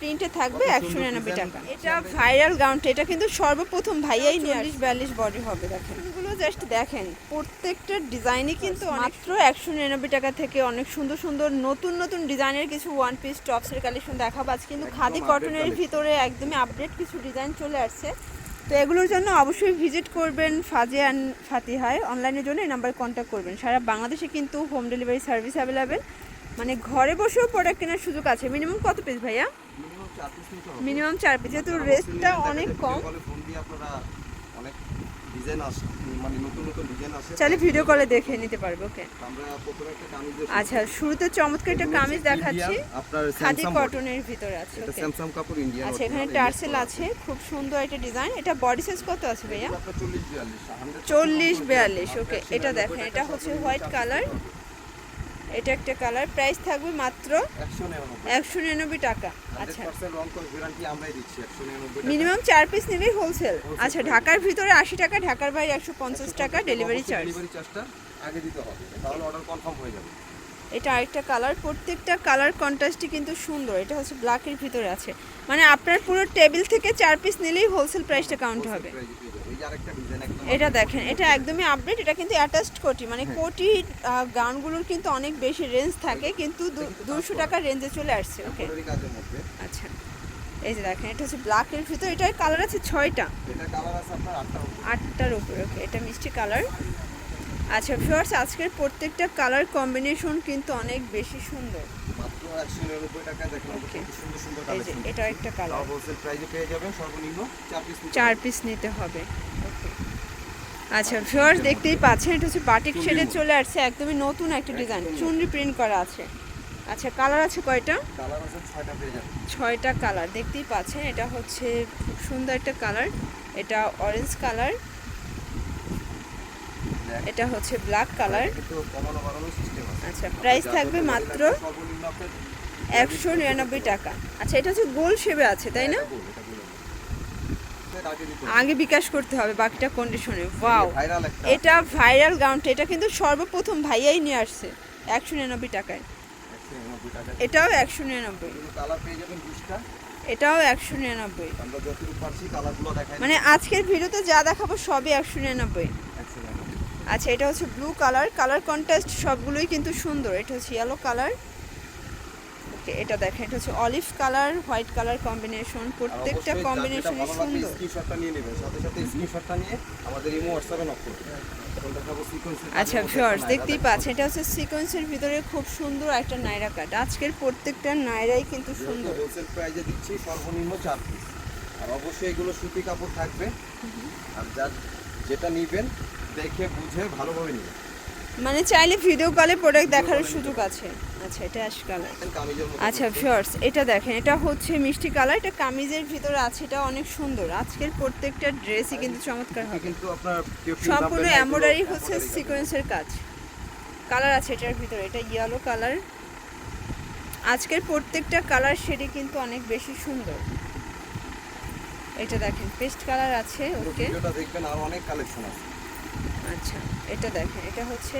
প্রিন্টে থাকবে একশো নিরানব্বই টাকা। এটা ভাইরাল গাউনটা এটা কিন্তু সর্বপ্রথম ভাইয়াই চল্লিশ বিয়াল্লিশ বডি হবে দেখেন। এগুলো জাস্ট দেখেন প্রত্যেকটা ডিজাইনই কিন্তু মাত্র একশো নিরানব্বই টাকা থেকে অনেক সুন্দর সুন্দর নতুন নতুন ডিজাইনের কিছু ওয়ান পিস টপসের কালেকশন দেখাবো। আজ কিন্তু খাদি কটনের ভিতরে একদমই আপডেট কিছু ডিজাইন চলে আসছে। তো এগুলোর জন্য অবশ্যই ভিজিট করবেন ফাজে অ্যান্ড ফাতিহায়। অনলাইনের জন্য এই নাম্বারে কন্ট্যাক্ট করবেন। সারা বাংলাদেশে কিন্তু হোম ডেলিভারি সার্ভিস অ্যাভেলেবেল মানে ঘরে বসেও প্রোডাক্ট কেনার সুযোগ আছে। মিনিমাম কত পিস ভাইয়া? মিনিমাম চার পিস যেহেতু রেস্টটা অনেক কম। মানে চাইলে ভিডিও কলে দেখে নিতে পারবে ওকে আচ্ছা শুরুতে চমৎকার একটা কামিজ দেখাচ্ছি। খাদি কটনের ভিতরে আছে স্যামসাং কাপড় ইন্ডিয়ান আচ্ছা এখানে টার্সেল আছে খুব সুন্দর একটা ডিজাইন এটা বডি সাইজ কত আছে ভাইয়া? আপনার 40 42 চল্লিশ বিয়াল্লিশ ওকে এটা দেখেন এটা হচ্ছে হোয়াইট কালার এটা একটা কালার। প্রাইস থাকবে মাত্র 199 একশো নিরানব্বই টাকা। আচ্ছা। 100% রং কস গ্যারান্টি আমরাই দিচ্ছি 199 মিনিমাম চার পিস নেবেই হোলসেল। আচ্ছা ঢাকার ভিতরে আশি টাকা ঢাকার বাইরে একশো পঞ্চাশ টাকা ডেলিভারি চার্জ ডেলিভারি চার্জটা আগে দিতে হবে তাহলে অর্ডার কনফার্ম হয়ে যাবে। এটা আরেকটা কালার। প্রত্যেকটা কালার কন্ট্রাস্টই কিন্তু সুন্দর। এটা হচ্ছে ব্ল্যাকের ভিতরে আছে। মানে আপনার পুরো টেবিল থেকে চার পিস নিলেই হোলসেল প্রাইসটা কাউন্ট হবে। এটা দেখেন এটা একদমই আপডেট এটা কিন্তু অ্যাটাচড কোটি। মানে কোটি গাউনগুলোর কিন্তু অনেক বেশি রেঞ্জ থাকে কিন্তু দুশো টাকার রেঞ্জে চলে আসছে ওকে আচ্ছা। এই যে দেখেন এটা হচ্ছে ব্ল্যাকের ভিতরে এটার কালার আছে ছয়টা। এটা কালার আছে আপনার আটটা আটটার উপরে ওকে এটা মিষ্টি কালার আচ্ছা ভিউয়ার্স আজকের প্রত্যেকটা কালার কম্বিনেশন কিন্তু অনেক বেশি সুন্দর। মাত্র 199 টাকা দেখেন কত সুন্দর সুন্দর এই যে এটা একটা কালার হোলসেল প্রাইসে পেয়ে যাবেন সর্বনিম্ন 4 পিস চার পিস নিতে হবে। আচ্ছা ভিউয়ার্স দেখতেই পাচ্ছেন এটা হচ্ছে বাটিক শেডে চলে আসছে একদমই নতুন একটা ডিজাইন চুনরি প্রিন্ট করা আছে। আচ্ছা কালার আছে কয়টা? কালার আছে 6টা পেয়ে যাবেন। ছয়টা কালার দেখতেই পাচ্ছেন এটা হচ্ছে খুব সুন্দর একটা কালার এটা অরেঞ্জ কালার এটা হচ্ছে ব্ল্যাক কালার আচ্ছা প্রাইস থাকবে মাত্র একশো নিরানব্বই টাকা। আচ্ছা এটা হচ্ছে গোল শেপে আছে তাই না এটা বল, এটা বলে দাও। এটা আগে বিকাশ করতে হবে বাকিটা কন্ডিশনে ওয়াও এটা ভাইরাল গাউনটা এটা কিন্তু সর্বপ্রথম ভাইয়াই নিয়ে আসছে একশো নিরানব্বই টাকায়। এটাও একশো নিরানব্বই। কিন্তু কালার পেয়ে যাবেন 20টা এটাও একশো নিরানব্বই। মানে আজকের ভিডিওতে যা দেখাবো সবই একশো নিরানব্বই। আচ্ছা এটা হচ্ছে ব্লু কালার কালার কন্ট্রাস্ট সবগুলোই কিন্তু সুন্দর। এটা হচ্ছে ইয়েলো কালার ওকে এটা দেখেন এটা হচ্ছে olive colour white colour combination প্রত্যেকটা কম্বিনেশনই সুন্দর স্ক্রিনশটটা নিয়ে নেবেন। সাথে সাথে স্ক্রিনশটটা নিয়ে আমাদের ইমো হোয়াটসঅ্যাপে নক করবেন। আচ্ছা ভিউয়ার্স দেখতেই পাচ্ছেন এটা হচ্ছে সিকোয়েন্সের ভিতরে খুব সুন্দর একটা নাইরা কাট আজকের প্রত্যেকটা নাইরাই কিন্তু সুন্দর। হোলসেল প্রাইজে দিচ্ছি সর্বনিম্ন চার পিস আর অবশ্যই এগুলো সুতি কাপড় থাকবে। আর যার যেটা নিবেন দেখে বুঝে ভালোভাবে নিবেন। মানে চাইলে ভিডিও কলে প্রোডাক্ট দেখার সুযোগ আছে। আচ্ছা এটা অ্যাশ কালার আচ্ছা ভিউয়ার্স এটা দেখেন এটা হচ্ছে মিষ্টি কালার এটা কামিজের ভিতরে আছে এটা অনেক সুন্দর। আজকের প্রত্যেকটা ড্রেসই কিন্তু চমৎকার হবে। কিন্তু আপনার সম্পূর্ণ এমব্রয়ডারি হচ্ছে সিকোয়েন্সের কাজ। কালার আছে এটার ভিতরে এটা ইয়েলো কালার আজকের প্রত্যেকটা কালার শেডই কিন্তু অনেক বেশি সুন্দর। এটা দেখেন পেস্ট কালার আছে ওকে ভিডিওটা দেখবেন আর অনেক কালেকশন আছে। আচ্ছা এটা দেখেন এটা হচ্ছে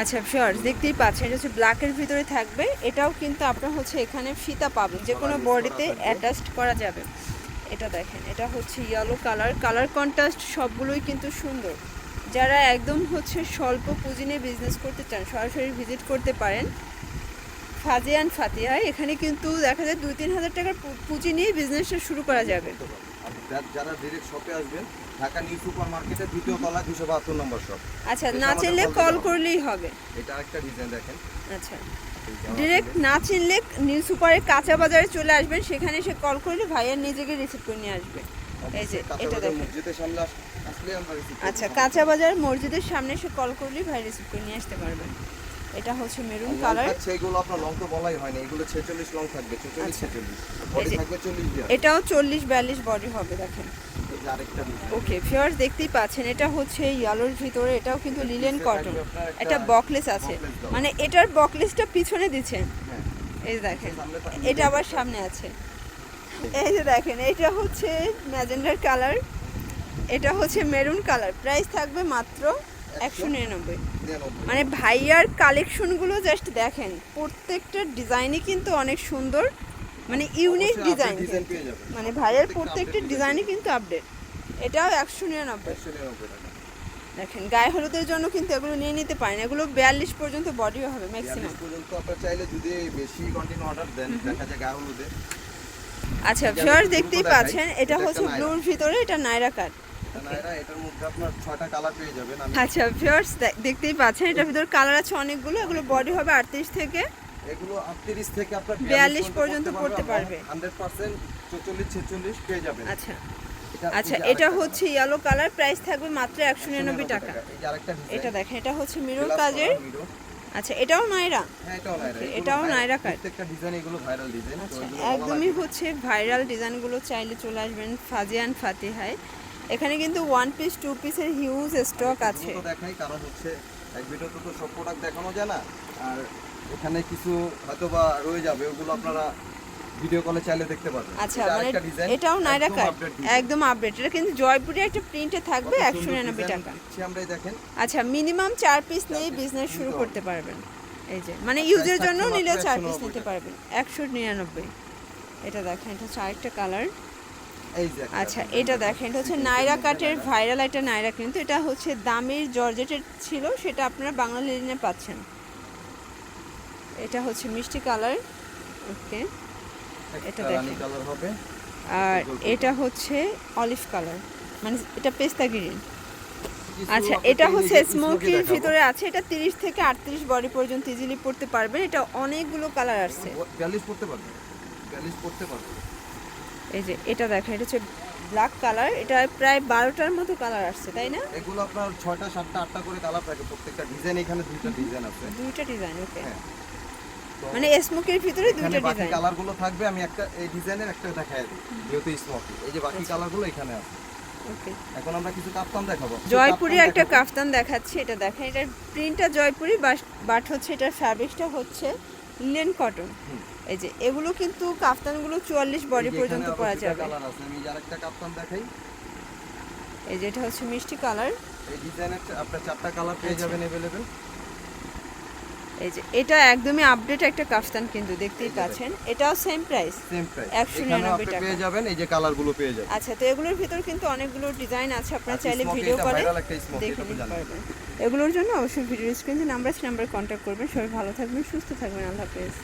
আচ্ছা শিওর দেখতেই পাচ্ছেন এটা হচ্ছে ব্ল্যাকের ভিতরে থাকবে, এটাও কিন্তু আপনার হচ্ছে এখানে ফিতা পাবেন, যে কোনো বডিতে অ্যাটাচড করা যাবে। এটা দেখেন, এটা হচ্ছে ইয়েলো কালার কালার কন্ট্রাস্ট সবগুলোই কিন্তু সুন্দর। যারা একদম হচ্ছে স্বল্প পুঁজি নিয়ে বিজনেস করতে চান, সরাসরি ভিজিট করতে পারেন। ফাজিয়ান ফাতিহা এখানে কিন্তু দেখা যায় দুই তিন হাজার টাকার পুঁজি নিয়ে বিজনেসটা শুরু করা যাবে। যারা ডিরেক্ট শপে আসবেন ঢাকা নিউ সুপার মার্কেটের দ্বিতীয় তলা দুশো বাহাত্তর নম্বর শপ আচ্ছা না বলতে কল করলেই হবে। এটা আরেকটা ডিজাইন দেখেন। আচ্ছা। ডিরেক্ট না চিনলে নিউ সুপারের কাঁচা বাজারে চলে আসবেন সেখানে এসে কল করলে ভাইয়ার নিজেকে রিসিভ করে নিয়ে আসবে। এই যে এটা দেখেন। মসজিদের সামনে আসলে আমরা করব। আচ্ছা কাঁচা বাজার মসজিদের সামনে এসে কল করলেই ভাই রিসিভ করে নিয়ে আসতে পারবেন। এটা হচ্ছে মেরুন কালার থাকছে এগুলো আপনার লং তো বলাই হয়নি এগুলো ছেচল্লিশ লং থাকবে ছেচল্লিশ আচ্ছা। ছেচল্লিশ। এই বডি থাকবে চল্লিশ দিয়ে। এটাও চল্লিশ বিয়াল্লিশ বডি হবে দেখেন। ওকে ফিয়ার্স দেখতেই পাচ্ছেন এটা হচ্ছে ইয়েলোর ভিতরে এটাও কিন্তু লিলেন কটন এটা বকলেস আছে। মানে এটার বকলেসটা পিছনে দিচ্ছেন হ্যাঁ। এই যে দেখেন এটা আবার সামনে আছে। এই যে দেখেন এটা হচ্ছে ম্যাজেন্ডার কালার এটা হচ্ছে মেরুন কালার। প্রাইস থাকবে মাত্র একশো নিরানব্বই। মানে ভাইয়ার কালেকশনগুলো জাস্ট দেখেন প্রত্যেকটা ডিজাইনই কিন্তু অনেক সুন্দর। মানে ইউনিক ডিজাইন মানে ভাইয়ার প্রত্যেকটা ডিজাইনই কিন্তু আপডেট এটাও একশো নিরানব্বই। দেখেন গায়ে হলুদের জন্য কিন্তু এগুলো নিয়ে নিতে পারেন। এগুলো বিয়াল্লিশ পর্যন্ত বডিও হবে ম্যাক্সিমাম পর্যন্ত আপনার চাইলে যদি বেশি কন্টিনিউ অর্ডার দেন দেখা যায় গায়ে হলুদে। আচ্ছা ভিউয়ার দেখতেই পাচ্ছেন এটা হচ্ছে ব্লুর ভিতরে এটা নাইরা কাট আচ্ছা ভিউয়ার্স দেখতেই পাচ্ছেন এটার ভিতরে কালার আছে অনেকগুলো এগুলো বডি হবে আটত্রিশ থেকে এগুলো 38 থেকে আপনার 42 পর্যন্ত পড়তে পারবে। 100% 44 46 পেয়ে যাবেন। আচ্ছা। আচ্ছা এটা হচ্ছে ইয়েলো কালার প্রাইস থাকবে মাত্র একশো নিরানব্বই টাকা। এটা দেখেন এটা হচ্ছে মিরর কাজের। আচ্ছা এটাও নাইরা হ্যাঁ এটাও নাইরা কাট। আচ্ছা একদমই হচ্ছে ভাইরাল ডিজাইনগুলো চাইলে চলে আসবেন ফাজিয়ান ফাতিহায়। এখানে কিন্তু ওয়ান পিস টু পিসের হিউজ স্টক আছে। দেখাই কারণ হচ্ছে এক ভিডিওতে তো সব প্রোডাক্ট দেখানো যায় না। আর এখানে কিছু হয়তো বা রয়ে যাবে ওগুলো আপনারা ভিডিও কলে চাইলে দেখতে পারবেন আচ্ছা মানে এটাও নাইরা কাট একদম আপডেট এটা কিন্তু জয়পুরে একটা প্রিন্টে থাকবে কত একশো সুন্দর নিরানব্বই design টাকা। দিচ্ছি আমরা দেখেন। আচ্ছা মিনিমাম চার পিস নিয়ে বিজনেস শুরু করতে পারবেন। এই যে মানে ইউজের জন্য নিলেও মাত্র চার পিস নিতে পারবেন একশো নিরানব্বই। এটা দেখেন এটা হচ্ছে আরেকটা কালার আচ্ছা এটা দেখেন। দেখেন এটা হচ্ছে নাইরা কাটের ভাইরাল একটা নাইরা কিন্তু এটা হচ্ছে দামের জর্জেটের ছিল সেটা আপনারা বাংলা লিনে পাচ্ছেন। এটা হচ্ছে মিষ্টি কালার ওকে এটা দেখেন। হবে। আর এটা হচ্ছে অলিভ কালার মানে এটা পেস্তা গ্রিন। আচ্ছা এটা হচ্ছে স্মোকির ভিতরে আছে এটা 30 থেকে 38 বডি পর্যন্ত ইজিলি পড়তে পারবেন এটা অনেকগুলো কালার আছে বিয়াল্লিশ পড়তে পারবে। বিয়াল্লিশ পড়তে পারবে। এই যে এটা দেখেন এটা হচ্ছে ব্ল্যাক কালার এটা প্রায় বারোটার মতো কালার আসছে তাই না? এগুলো আপনার ছয়টা সাতটা আটটা করে কালার থাকে। প্রত্যেকটা ডিজাইন এখানে দুইটা ডিজাইন আছে। দুইটা ডিজাইন ওকে হ্যাঁ। মানে স্মোকের ভিতরে দুটো বাকি কালারগুলো থাকবে আমি একটা এই ডিজাইনের একটা দেখাই দিই যেহেতু স্মোকি এই যে বাকি আচ্ছা। কালারগুলো এখানে আছে। ওকে এখন আমরা কিছু কাফতান দেখাবো। জয়পুরি একটা কাফতান দেখাচ্ছি এটা দেখেন এটার প্রিন্টটা জয়পুরি বাট হচ্ছে এটার ফ্যাব্রিকটা হচ্ছে লিনেন কটন এই যে এগুলো কিন্তু কাফতানগুলো চুয়াল্লিশ বডি পর্যন্ত পরা যাবে। আমি আরেকটা কাফতান দেখাই। এই যে এটা হচ্ছে মিষ্টি কালার এই ডিজাইনের আপনার চারটা কালার পেয়ে আচ্ছা। যাবেন অ্যাভেলেবেল এই যে এটা একদমই আপডেট একটা কাফতান কিন্তু দেখতেই পাচ্ছেন। এটাও সেম প্রাইস সেম প্রাইস 199 টাকা। পেয়ে যাবেন এই যে কালারগুলো পেয়ে যাবেন। আচ্ছা তো এগুলোর ভিতর কিন্তু অনেকগুলো ডিজাইন আছে আপনারা চাইলে ভিডিও smoky, দেখে নিতে পারবেন। এগুলোর জন্য অবশ্যই ভিডিও স্ক্রিনে নাম্বার আছে নাম্বারে কন্ট্যাক্ট করবেন। সবাই ভালো থাকবেন সুস্থ থাকবেন। আল্লাহ হাফেজ।